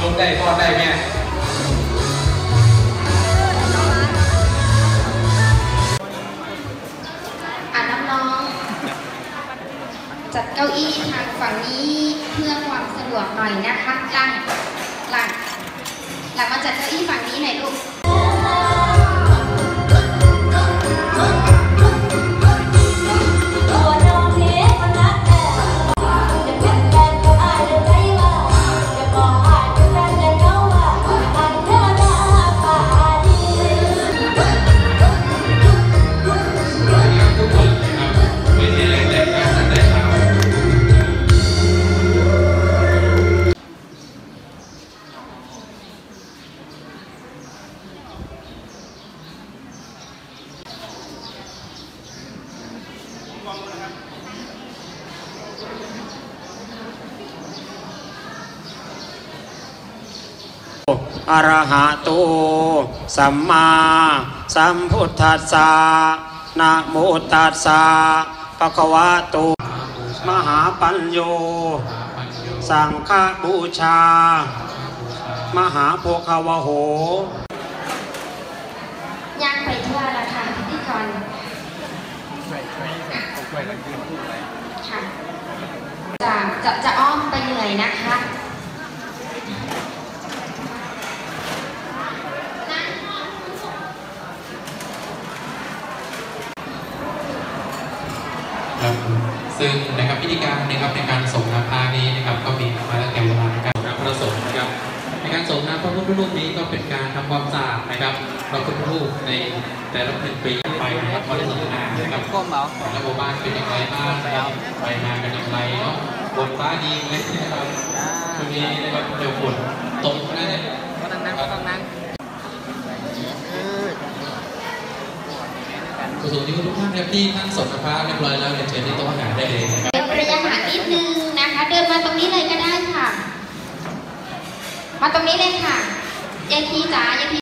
ลุกได้ทอได้แม่อ่าน้องจัดเก้าอี้ทางฝั่งนี้เพื่อความสะดวกหน่อยนะคะหลังหลังหลังมาจัดเก้าอี้ฝั่งนี้หน่อยลูก อะระหะโตสัมมาสัมพุทธัสสะนะโมตัสสะภะคะวะโต มหาปัญโย สังฆบูชา มหาโภควโห ย่างไปทั่วละค่ะพิธีกร ค่ะจะจะจะอ้อมไปเหนื่อยนะคะครับซึ่งนะครับพิธีการนะครับในการส่งน้ำพระนี้นะครับก็มีมาตั้งแต่โบราณการน้ำพระสงฆ์นะครับ ในการส่งน้ำพระพุทธรูปนี้ก็เป็นการทำความสะอาดนะครับพระพุทธรูปในแต่ละหนึ่งปีไปนะครับเขาได้สนทนานะครับ แล้วหมู่บ้านเป็นอย่างไรบ้างนะครับไปมากันอย่างไรเนาะบนฟ้าดีไหมนะครับช่วงนี้นะครับเดี๋ยวฝนตกนะเนี่ยก็นั่งนั่งก็ต้องนั่งผู้สูงอายุทุกท่านนะครับที่ท่านส่งน้ำพระเรียบร้อยแล้วเรียนเชิญที่โต๊ะอาหารได้เลยนะครับเป็นระยะห่างนิดนึงนะคะ เดินมาตรงนี้เลยก็ได้ค่ะ มาตรงนี้เลยค่ะยายพีจ๋ายายพี